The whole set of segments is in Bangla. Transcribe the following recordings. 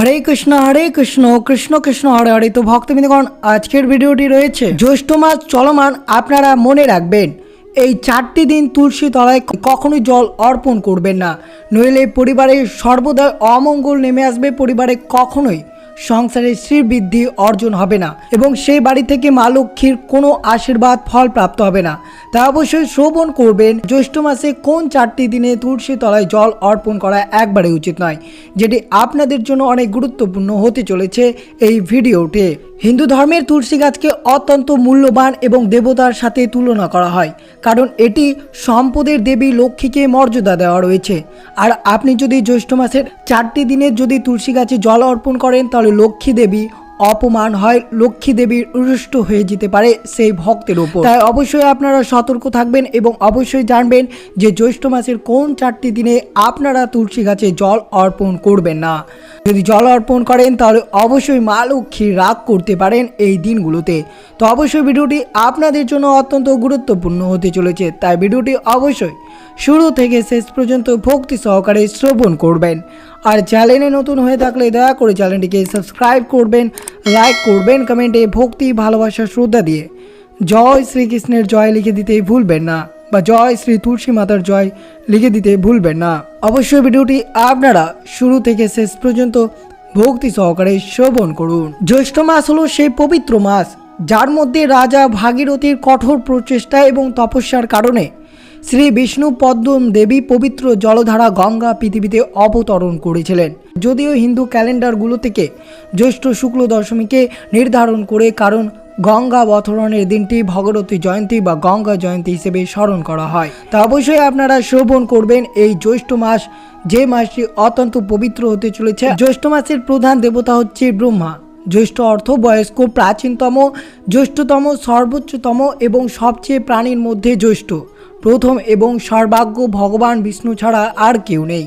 হরে কৃষ্ণ হরে কৃষ্ণ কৃষ্ণ কৃষ্ণ, হরে হরে। তো ভক্তবৃন্দগণ, আজকের ভিডিওটি রয়েছে জ্যৈষ্ঠ মাস চলমান, আপনারা মনে রাখবেন, এই চারটি দিন তুলসী তলায় কখনোই জল অর্পণ করবেন না। নইলে পরিবারে সর্বদা অমঙ্গল নেমে আসবে, পরিবারে কখনোই সংসারে শ্রীবৃদ্ধি অর্জন হবে না এবং সেই বাড়ি থেকে মা লক্ষ্মীর কোনো আশীর্বাদ ফল প্রাপ্ত হবে না। তা অবশ্যই শ্রবণ করবেন, জ্যৈষ্ঠ মাসে কোন চারটি দিনে তুলসী তলায় জল অর্পণ করা একবারে উচিত নয়, যেটি আপনাদের জন্য অনেক গুরুত্বপূর্ণ হতে চলেছে এই ভিডিওতে। হিন্দু ধর্মের তুলসী গাছকে অত্যন্ত মূল্যবান এবং দেবতার সাথে তুলনা করা হয়, কারণ এটি সম্পদের দেবী লক্ষ্মীকে মর্যাদা দেওয়া রয়েছে। আর আপনি যদি জ্যৈষ্ঠ মাসের চারটি দিনে যদি তুলসী গাছে জল অর্পণ করেন, তাহলে লক্ষ্মী দেবী অপমান হয়, লক্ষ্মী দেবীর রুষ্ট হয়ে যেতে পারে সেই ভক্তের ওপর তাই অবশ্যই আপনারা সতর্ক থাকবেন এবং অবশ্যই জানবেন যে জ্যৈষ্ঠ মাসের কোন চারটি দিনে আপনারা তুলসী গাছে জল অর্পণ করবেন না। যদি জল অর্পণ করেন, তাহলে অবশ্যই মা লক্ষ্মী রাগ করতে পারেন এই দিনগুলোতে। তো অবশ্যই ভিডিওটি আপনাদের জন্য অত্যন্ত গুরুত্বপূর্ণ হতে চলেছে, তাই ভিডিওটি অবশ্যই শুরু থেকে শেষ পর্যন্ত ভক্তি সহকারে শ্রবণ করবেন। আর চ্যানেলে নতুন হয়ে থাকলে দয়া করে চ্যানেলটিকে সাবস্ক্রাইব করবেন, লাইক করবেন, কমেন্টে ভক্তি, ভালোবাসা, শ্রদ্ধা দিয়ে। জয় শ্রীকৃষ্ণের জয় লিখে দিতে ভুলবেন না বা জয় শ্রী তুলসী মাতার জয় লিখে দিতে ভুলবেন না। অবশ্যই ভিডিওটি আপনারা শুরু থেকে শেষ পর্যন্ত ভক্তি সহকারে শ্রবণ করুন। জ্যৈষ্ঠ মাস হলো সেই পবিত্র মাস, যার মধ্যে রাজা ভাগীরথীর কঠোর প্রচেষ্টা এবং তপস্যার কারণে শ্রী বিষ্ণু পদ্ম দেবী পবিত্র জলধারা গঙ্গা পৃথিবীতে অবতরণ করেছিলেন। যদিও হিন্দু ক্যালেন্ডারগুলো থেকে জ্যৈষ্ঠ শুক্ল দশমীকে নির্ধারণ করে কারণ গঙ্গা অবতরণের দিনটি ভগবতী জয়ন্তী বা গঙ্গা জয়ন্তী হিসেবে স্মরণ করা হয়। তা অবশ্যই আপনারা শ্রবণ করবেন এই জ্যৈষ্ঠ মাস। যে মাসটি অত্যন্ত পবিত্র হতে চলেছে। জ্যৈষ্ঠ মাসের প্রধান দেবতা হচ্ছে ব্রহ্মা। জ্যৈষ্ঠ অর্থ বয়স্ক, প্রাচীনতম, জ্যৈষ্ঠতম, সর্বোচ্চতম এবং সবচেয়ে প্রাণীর মধ্যে জ্যৈষ্ঠ। প্রথম এবং সর্বাগ্য ভগবান বিষ্ণু ছাড়া আর কেউ নেই।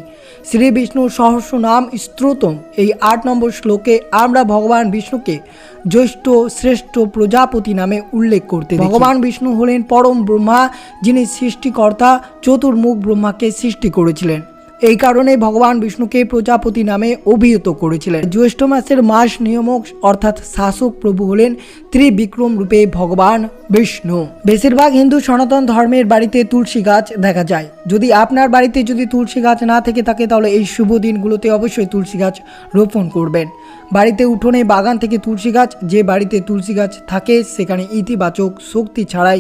শ্রী বিষ্ণুর সহস্র নাম স্ত্রোতম। এই আট নম্বর শ্লোকে আমরা ভগবান বিষ্ণুকে জ্যৈষ্ঠ শ্রেষ্ঠ প্রজাপতি নামে উল্লেখ করতে ভগবান বিষ্ণু হলেন পরম ব্রহ্মা, যিনি সৃষ্টিকর্তা, চতুর্মুখ ব্রহ্মাকে সৃষ্টি করেছিলেন। এই কারণে ভগবান বিষ্ণুকে প্রজাপতি নামে অভিহিত করেছিলেন। জ্যৈষ্ঠ মাসের মাস নিয়মক অর্থাৎ শাসক প্রভু হলেন ত্রিবিক্রম রূপে ভগবান বিষ্ণু। বেশিরভাগ হিন্দু সনাতন ধর্মের বাড়িতে তুলসী গাছ দেখা যায়। যদি আপনার বাড়িতে যদি তুলসী গাছ না থেকে থাকে, তাহলে এই শুভ দিনগুলোতে অবশ্যই তুলসী গাছ রোপণ করবেন। বাড়িতে উঠোনে বাগান থেকে তুলসী গাছ, যে বাড়িতে তুলসী গাছ থাকে, সেখানে ইতিবাচক শক্তি ছাড়াই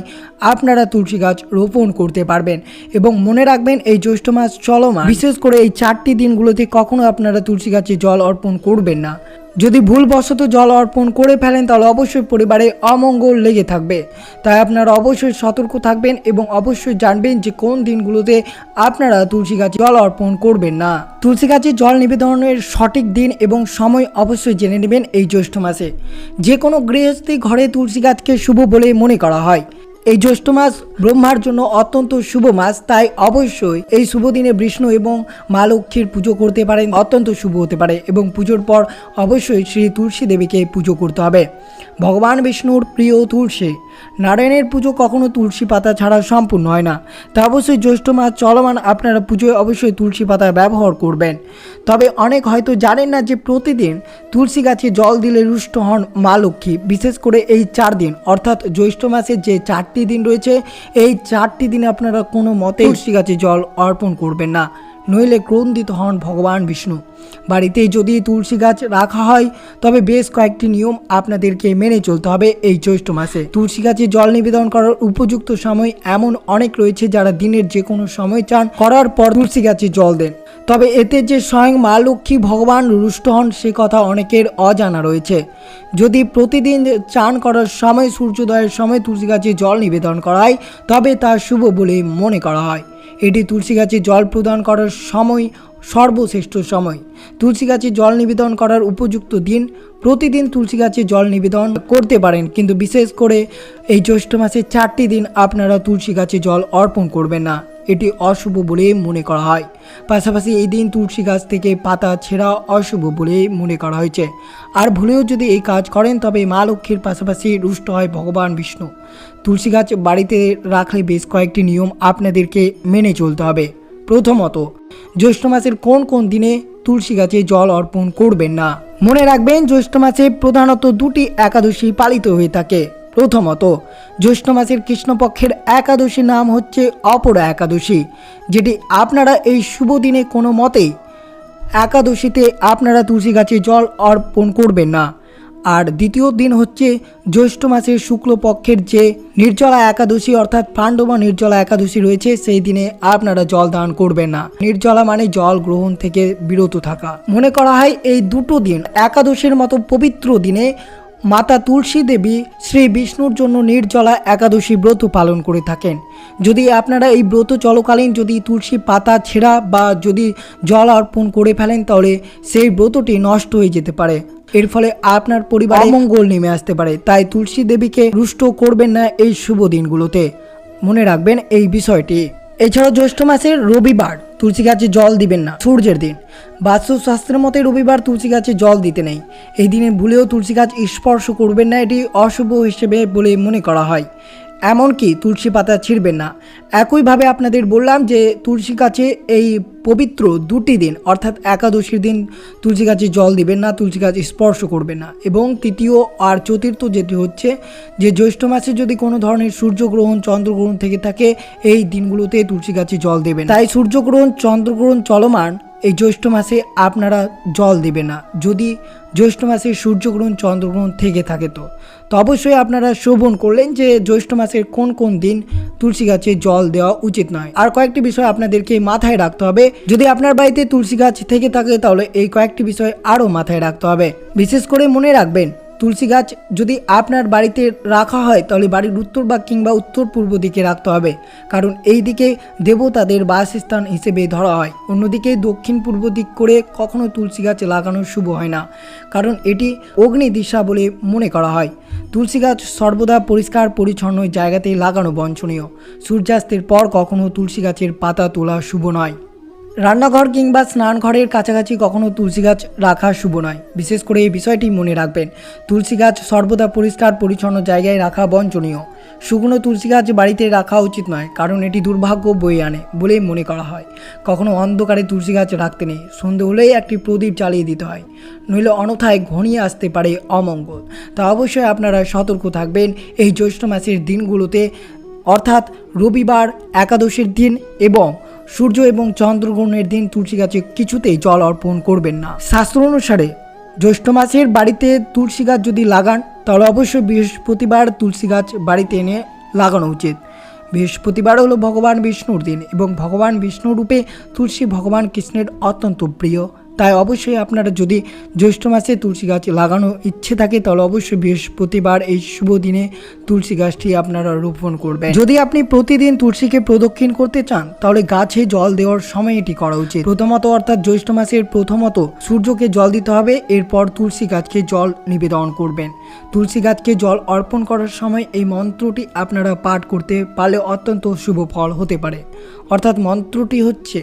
আপনারা তুলসী গাছ রোপণ করতে পারবেন। এবং মনে রাখবেন, এই জ্যৈষ্ঠ মাস চলমান। বিশেষ করে এই চারটি দিনগুলোতে কখনো আপনারা তুলসী গাছে জল অর্পণ করবেন না। যদি ভুলবশত জল অর্পণ করে ফেলেন, তাহলে অবশ্যই পরিবারে অমঙ্গল লেগে থাকবে। তাই আপনারা অবশ্যই সতর্ক থাকবেন এবং অবশ্যই জানবেন যে কোন দিনগুলোতে আপনারা তুলসী গাছে জল অর্পণ করবেন না। তুলসী গাছে জল নিবেদনের সঠিক দিন এবং সময় অবশ্যই জেনে নেবেন এই জ্যৈষ্ঠ মাসে। যে কোনো গৃহস্থী ঘরে তুলসী গাছকে শুভ বলে মনে করা হয়। এই জ্যৈষ্ঠ মাস ব্রহ্মার জন্য অত্যন্ত শুভ মাস, তাই অবশ্যই এই শুভ দিনে বিষ্ণু এবং মা লক্ষ্মীর পুজো করতে পারেন, অত্যন্ত শুভ হতে পারে এবং পুজোর পর অবশ্যই শ্রী তুলসী দেবীকে পুজো করতে হবে। ভগবান বিষ্ণুর প্রিয় তুলসী নারায়ণের পুজো কখনো তুলসী পাতা ছাড়া সম্পূর্ণ হয় না। তা অবশ্যই জ্যৈষ্ঠ মাস চলমান আপনারা পুজোয় অবশ্যই তুলসী পাতা ব্যবহার করবেন। তবে অনেক হয়তো জানেন না যে প্রতিদিন তুলসী গাছে জল দিলে রুষ্ট হন মা লক্ষ্মী। বিশেষ করে এই চার দিন, অর্থাৎ জ্যৈষ্ঠ মাসের যে চারটি দিন রয়েছে, এই চারটি দিনে আপনারা কোনো মতে তুলসী গাছে জল অর্পণ করবেন না। নইলে ক্রন্দিত হন ভগবান বিষ্ণু। বাড়িতে যদি তুলসী গাছ রাখা হয়, তবে বেশ কয়েকটি নিয়ম আপনাদেরকে মেনে চলতে হবে এই জ্যৈষ্ঠ মাসে। তুলসী গাছে জল নিবেদন করার উপযুক্ত সময় এমন অনেক রয়েছে যারা দিনের যে কোনো সময় চান করার পর তুলসী গাছে জল দেন। তবে এতে যে স্বয়ং মা লক্ষ্মী ভগবান রুষ্ট হন, সে কথা অনেকের অজানা রয়েছে। যদি প্রতিদিন চান করার সময় সূর্যোদয়ের সময় তুলসী গাছে জল নিবেদন করা হয় তবে তা শুভ বলে মনে করা হয়। এটি তুলসী গাছে জল প্রদান করার সময়, সর্বশ্রেষ্ঠ সময়। তুলসী গাছে জল নিবেদন করার উপযুক্ত দিন। প্রতিদিন তুলসী গাছে জল নিবেদন করতে পারেন, কিন্তু বিশেষ করে এই জ্যৈষ্ঠ মাসের চারটি দিন আপনারা তুলসী গাছে জল অর্পণ করবেন না। এটি অশুভ বলে মনে করা হয়। পাশাপাশি এই দিন তুলসী গাছ থেকে পাতা ছেঁড়া অশুভ বলে মনে করা হয়েছে। আর ভুলেও যদি এই কাজ করেন, তবে মা লক্ষ্মীর পাশাপাশি রুষ্ট হয় ভগবান বিষ্ণু। তুলসী গাছ বাড়িতে রাখলে বেশ কয়েকটি নিয়ম আপনাদেরকে মেনে চলতে হবে। প্রথমত, জ্যৈষ্ঠ মাসের কোন কোন দিনে তুলসী গাছে জল অর্পণ করবেন না। মনে রাখবেন, জ্যৈষ্ঠ মাসে প্রধানত দুটি একাদশী পালিত হয়ে থাকে। প্রথমত, জ্যৈষ্ঠ মাসের কৃষ্ণপক্ষের একাদশীর নাম হচ্ছে অপরা একাদশী, যেটি আপনারা এই শুভ দিনে কোনো মতেই একাদশীতে আপনারা তুলসী গাছে জল অর্পণ করবেন না। আর দ্বিতীয় দিন হচ্ছে জ্যৈষ্ঠ মাসের শুক্লপক্ষের যে নির্জলা একাদশী অর্থাৎ পাণ্ডবা নির্জলা একাদশী রয়েছে, সেই দিনে আপনারা জল দান করবেন না। নির্জলা মানে জল গ্রহণ থেকে বিরত থাকা। মনে করা হয় এই দুটো দিন একাদশীর মতো পবিত্র দিনে মাতা তুলসী দেবী শ্রী বিষ্ণুর জন্য নির্জলা একাদশী ব্রত পালন করে থাকেন। যদি আপনারা এই ব্রত চলকালীন যদি তুলসী পাতা ছেঁড়া বা যদি জল অর্পণ করে ফেলেন, তাহলে সেই ব্রতটি নষ্ট হয়ে যেতে পারে। এর ফলে আপনার পরিবার অমঙ্গল নেমে আসতে পারে। তাই তুলসী দেবীকে রুষ্ট করবেন না এই শুভ দিনগুলোতে। মনে রাখবেন এই বিষয়টি। এছাড়াও জ্যৈষ্ঠ মাসের রবিবার তুলসী গাছে জল দিবেন না, সূর্যের দিন। বাস্তুশাস্ত্রের মতে রবিবার তুলসী গাছে জল দিতে নেই। এই দিনে ভুলেও তুলসী গাছ স্পর্শ করবেন না, এটি অশুভ হিসেবে বলে মনে করা হয়। এমনকি তুলসী পাতা ছিঁড়বেন না। একইভাবে আপনাদের বললাম যে তুলসী গাছে এই পবিত্র দুটি দিন, অর্থাৎ একাদশীর দিন তুলসী গাছে জল দিবেন না, তুলসী গাছ স্পর্শ করবেন না। এবং তৃতীয় আর চতুর্থ যেটি হচ্ছে যে জ্যৈষ্ঠ মাসে যদি কোনো ধরনের সূর্যগ্রহণ, চন্দ্রগ্রহণ থেকে থাকে, এই দিনগুলোতে তুলসী গাছে জল দেবেন তাই সূর্যগ্রহণ, চন্দ্রগ্রহণ চলমান এই জ্যৈষ্ঠ মাসে আপনারা জল দেবে না। যদি জ্যৈষ্ঠ মাসে সূর্যগ্রহণ, চন্দ্রগ্রহণ থেকে থাকে তো। তো অবশ্যই আপনারা শোভন করলেন যে জ্যৈষ্ঠ মাসের কোন কোন দিন তুলসী গাছে জল দেওয়া উচিত নয়। আর কয়েকটি বিষয় আপনাদেরকে মাথায় রাখতে হবে। যদি আপনার বাড়িতে তুলসী গাছ থেকে থাকে তাহলে এই কয়েকটি বিষয় আরও মাথায় রাখতে হবে। বিশেষ করে মনে রাখবেন তুলসী গাছ যদি আপনার বাড়িতে রাখা হয়, তাহলে বাড়ির উত্তর বা কিংবা উত্তর পূর্ব দিকে রাখতে হবে। কারণ এই দিকে দেবতাদের বাসস্থান হিসেবে ধরা হয়। অন্যদিকে দক্ষিণ পূর্ব দিক করে কখনো তুলসী গাছ লাগানো শুভ হয় না। কারণ এটি অগ্নি দিশা বলে মনে করা হয়। তুলসী গাছ সর্বদা পরিষ্কার, পরিচ্ছন্ন জায়গাতেই লাগানো বঞ্চনীয়। সূর্যাস্তের পর কখনো তুলসী গাছের পাতা তোলা শুভ নয়। রান্নাঘর কিংবা স্নান ঘরের কাছাকাছি কখনও তুলসী গাছ রাখা শুভ নয়। বিশেষ করে এই বিষয়টি মনে রাখবেন। তুলসী গাছ সর্বদা পরিষ্কার, পরিচ্ছন্ন জায়গায় রাখা বঞ্চনীয়। শুকনো তুলসী গাছ বাড়িতে রাখা উচিত নয়, কারণ এটি দুর্ভাগ্য বয়ে আনে বলেই মনে করা হয়। কখনো অন্ধকারে তুলসী গাছ রাখতে নেই, সন্ধে হলেই একটি প্রদীপ জ্বালিয়ে দিতে হয়, নইলে অনথায় ঘনিয়ে আসতে পারে অমঙ্গল। তা অবশ্যই আপনারা সতর্ক থাকবেন এই জ্যৈষ্ঠ মাসের দিনগুলোতে, অর্থাৎ রবিবার একাদশীর দিন এবং সূর্য এবং চন্দ্রগ্রহণের দিন তুলসী গাছে কিছুতেই জল অর্পণ করবেন না। শাস্ত্র অনুসারে জ্যৈষ্ঠ মাসের বাড়িতে তুলসী গাছ যদি লাগান, তাহলে অবশ্যই বৃহস্পতিবার তুলসী গাছ বাড়িতে এনে লাগানো উচিত। বৃহস্পতিবার হলো ভগবান বিষ্ণুর দিন এবং ভগবান বিষ্ণু রূপে তুলসী ভগবান কৃষ্ণের অত্যন্ত প্রিয়। তাই অবশ্যই আপনারা যদি জ্যৈষ্ঠ মাসে তুলসী গাছ লাগানো ইচ্ছে থাকে, তাহলে অবশ্যই বৃহস্পতিবার এই শুভ দিনে তুলসী গাছটি আপনারা রোপণ করবেন। যদি আপনি প্রতিদিন তুলসীকে প্রদক্ষিণ করতে চান, তাহলে গাছে জল দেওয়ার সময় এটি করা উচিত। প্রথমত অর্থাৎ জ্যৈষ্ঠ মাসের প্রথমত সূর্যকে জল দিতে হবে, এরপর তুলসী গাছকে জল নিবেদন করবেন। তুলসী গাছকে জল অর্পণ করার সময় এই মন্ত্রটি আপনারা পাঠ করতে পারলে অত্যন্ত শুভ ফল হতে পারে। অর্থাৎ মন্ত্রটি হচ্ছে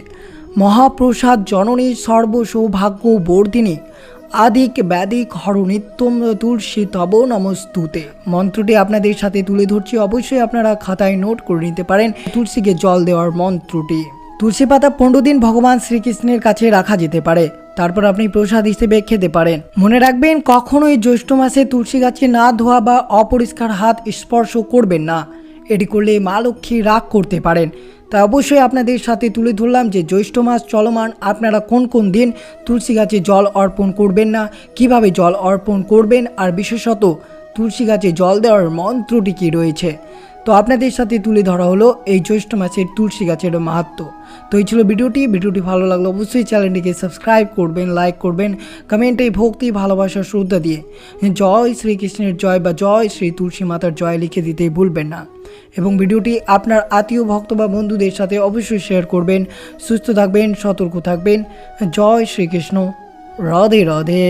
মহাপ্রসাদ জননী সর্বসৌভাগ্য বর্ধিনী। আদিক ব্যাধিক হর নিত্যম তুলসী তব নমস্তুতে। মন্ত্রটি আপনাদের সাথে তুলে ধরছি। অবশ্যই আপনারা খাতায় নোট করে নিতে পারেন তুলসীকে জল দেওয়ার মন্ত্রটি। তুলসী পাতা পনেরো দিন ভগবান শ্রীকৃষ্ণের কাছে রাখা যেতে পারে। তারপর আপনি প্রসাদ হিসেবে খেতে পারেন। মনে রাখবেন, কখনোই জ্যৈষ্ঠ মাসে তুলসী গাছে না ধোয়া বা অপরিষ্কার হাত স্পর্শ করবেন না। এটি করলে মা লক্ষ্মী রাগ করতে পারেন। তাই অবশ্যই আপনাদের সাথে তুলে ধরলাম যে জ্যৈষ্ঠ মাস চলমান। আপনারা কোন কোন দিন তুলসী গাছে জল অর্পণ করবেন না? কীভাবে জল অর্পণ করবেন? আর বিশেষত তুলসী গাছে জল দেওয়ার মন্ত্রটি কী রয়েছে? তো আপনাদের সাথে তুলে ধরা হলো এই জ্যৈষ্ঠ মাসের তুলসী গাছের মাহাত্ম। তো এই ছিল ভিডিওটি। ভিডিওটি ভালো লাগল অবশ্যই চ্যানেলটিকে সাবস্ক্রাইব করবেন, লাইক করবেন, কমেন্টে ভক্তি, ভালোবাসা, শ্রদ্ধা দিয়ে জয় শ্রীকৃষ্ণের জয় বা জয় শ্রী তুলসী মাতার জয় লিখে দিতে ভুলবেন না। এবং ভিডিওটি আপনার আত্মীয়, ভক্ত বা বন্ধুদের সাথে অবশ্যই শেয়ার করবেন। সুস্থ থাকবেন, সতর্ক থাকবেন। জয় শ্রীকৃষ্ণ। রাধে রাধে।